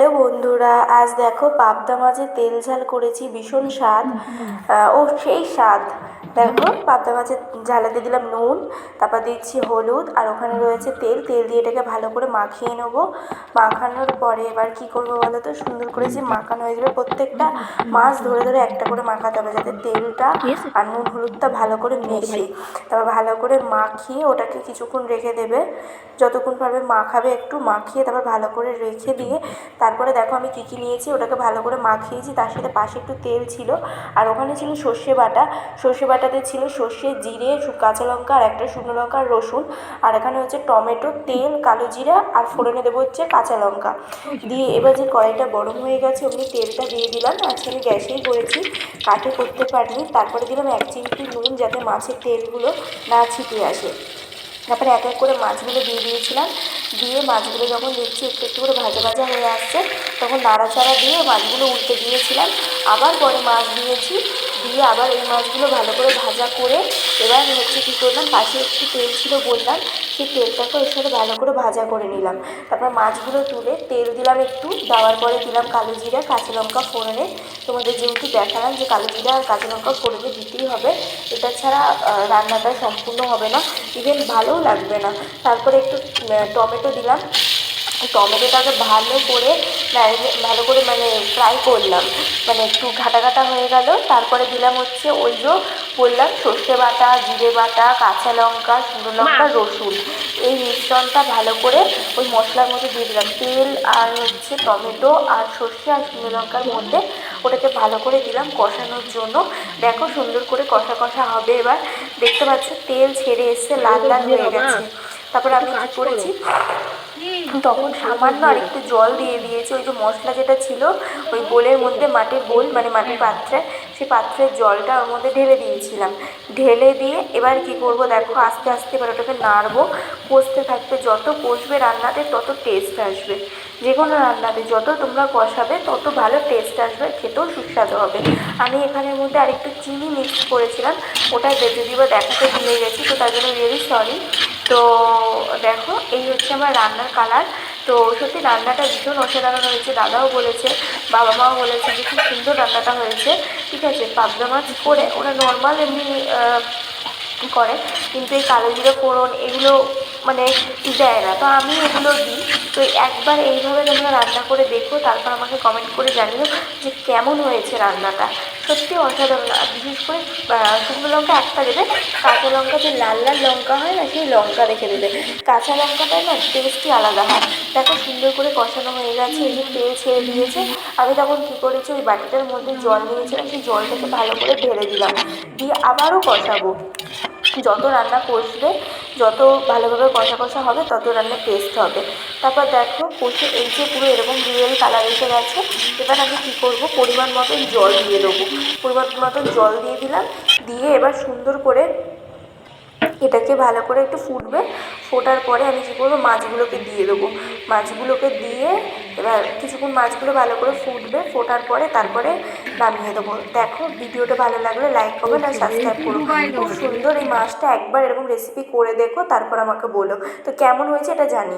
Hello বন্ধুরা আজ দেখো পাবদা মাছের তেল ঝাল করেছি ভীষণ স্বাদ। ও সেই স্বাদ। দেখো পাবদা মাছের ঝালেতে দিলাম নুন তারপর দিচ্ছি হলুদ আর ওখানে রয়েছে তেল। তেল দিয়ে এটাকে ভালো করে মাখিয়ে নেব। মাখানোর পরে এবার কী করব বলো তো? সুন্দর করে যে মাখানো হয়ে যাবে প্রত্যেকটা মাছ ধরে ধরে একটা করে মাখাতে হবে যাতে তেলটা আর নুন হলুদটা ভালো করে মেশে। তারপর ভালো করে মাখিয়ে ওটাকে কিছুক্ষণ রেখে দেবে। যতক্ষণ পারবে মাখাবে একটু মাখিয়ে তারপর ভালো করে রেখে দিয়ে তারপরে দেখো আমি কী কী নিয়েছি ওটাকে ভালো করে মাখিয়েছি। তার সাথে পাশে একটু তেল ছিল। আর ওখানে ছিল সর্ষে বাটা। সর্ষে বাটাতে ছিল সর্ষে, জিরে কাঁচা লঙ্কা আর একটা শুকনো লঙ্কা রসুন। আর এখানে হচ্ছে টমেটো, তেল, কালো জিরা আর ফোড়নে দেবো হচ্ছে কাঁচা লঙ্কা। দিয়ে এবার যে কড়াইটা গরম হয়ে গেছে, অমনি তেলটা দিয়ে দিলাম। আজকে আমি গ্যাসেই করেছি কাঠে করতে পারিনি। তারপরে দিলাম এক চিমটি নুন যাতে মাছের তেলগুলো না ছিটিয়ে আসে। তারপরে এক এক করে মাছগুলো দিয়ে দিয়েছিলাম। দিয়ে মাছগুলো যখন দেখছি একটু একটু করে ভাজা ভাজা হয়ে আসছে, তখন নাড়াচাড়া দিয়ে মাছগুলো উল্টে দিয়েছিলাম। আবার পরে মাছ দিয়েছি, দিয়ে আবার এই মাছগুলো ভালো করে ভাজা করে এবার হচ্ছে কী করলাম, পাশে একটু তেল ছিল বললাম, সেই তেলটাকে ওর সাথে ভালো করে ভাজা করে নিলাম। তারপর মাছগুলো তুলে তেল দিলাম একটু, দেওয়ার পরে দিলাম কালো জিরা, কাঁচা লঙ্কা ফোড়নে। তোমাদের যেহেতু দেখালাম যে কালো জিরা আর কাঁচা লঙ্কা ফোড়নে দিতেই হবে, এটা ছাড়া রান্নাটা সম্পূর্ণ হবে না। ইভেন ভালোও লাগবে না। তারপরে একটু টমেটো দিলাম। টমেটোটাকে ভালো করে ভালো করে মানে ফ্রাই করলাম। মানে একটু ঘাটা ঘাটা হয়ে গেল। তারপরে দিলাম হচ্ছে ওই যে বললাম সর্ষে বাটা জিরে বাটা কাঁচা লঙ্কা শুকনো লঙ্কা রসুন। এই মিশ্রণটা ভালো করে ওই মশলার মধ্যে দিয়ে দিলাম। তেল আর হচ্ছে টমেটো আর সর্ষে আর শুকনো লঙ্কার মধ্যে ওটাকে ভালো করে দিলাম কষানোর জন্য। দেখো সুন্দর করে কষা কষা হবে এবার। দেখতে পাচ্ছ তেল ছেড়ে এসছে লাল লাল হয়ে গেছে। তারপর আমি কী করেছি তখন সামান্য আর একটু জল দিয়ে দিয়েছি ওই যে মশলা যেটা ছিল ওই বোলের মধ্যে মাটির বোল মানে মাটির পাত্রে সেই পাত্রের জলটা ওর মধ্যে ঢেলে দিয়েছিলাম। ঢেলে দিয়ে এবার কি করব দেখো আস্তে আস্তে এবার ওটাকে নাড়বো। কষতে থাকবে যত কষবে রান্নাতে তত টেস্ট আসবে। যে কোনো রান্নাতে যত তোমরা কষাবে, তত ভালো টেস্ট আসবে, খেতেও সুস্বাদু হবে। আমি এখানের মধ্যে আরেকটু চিনি মিক্স করেছিলাম, ওটা যদি বা দেখাতে ভুলে গেছি, তো তার জন্য রিয়েলি সরি তো দেখো, এই হচ্ছে আমার রান্নার কালার তো সত্যি রান্নাটা ভীষণ অসাধারণ হয়েছে, দাদাও বলেছে বাবা মাও বলেছে যে খুব সুন্দর রান্নাটা হয়েছে। ঠিক আছে, পাবদা মাছ করে ওরা নর্মাল এমনি করে, কিন্তু এই কালো জিরে ফোড়ন, এগুলো মানে দেয় না। তো আমি এগুলো দিই। তো একবার এইভাবে তোমরা রান্না করে দেখো, তারপর আমাকে কমেন্ট করে জানিও যে কেমন হয়েছে রান্নাটা। সত্যি অসাধারণ। আর বিশেষ করে শুকনো লঙ্কা একটা দেবে, কাঁচা লঙ্কা যে লাল লাল লঙ্কা হয় না, সেই লঙ্কা রেখে দেবে। কাঁচা লঙ্কাটা না টেস্টই আলাদা হয়। দেখো সুন্দর করে কষানো হয়ে গেছে, এই যে তেল ছেড়ে দিয়েছে। আমি তখন কী করেছি, ওই বাটিটার মধ্যে জল নিয়েছিলাম সেই জলটাকে ভালো করে ঢেলে দিলাম। দিয়ে আবারও কষাবো। যত রান্না কষবে যত ভালোভাবে কষা কষা হবে, তত রান্না টেস্ট হবে। তারপর দেখো, কষে এই যে পুরো এরকম রিয়েল কালার এসে গেছে, এবার আমি কী করব? পরিমাণ মতন জল দিয়ে দেবো। পরিমাণ মতন জল দিয়ে দিলাম, দিয়ে এবার সুন্দর করে এটাকে ভালো করে একটু ফুটবে। ফোটার পরে আমি কী করব? মাছগুলোকে দিয়ে দেবো। মাছগুলোকে দিয়ে এবার কিছুক্ষণ মাছগুলো ভালো করে ফুটবে ফোটার পরে তারপরে নামিয়ে দেবো। দেখো ভিডিওটা ভালো লাগলে লাইক কমেন্ট আর সাবস্ক্রাইব করো। খুব সুন্দর এই মাছটা একবার এরকম রেসিপি করে দেখো তারপর আমাকে বলো। তো কেমন হয়েছে এটা জানি।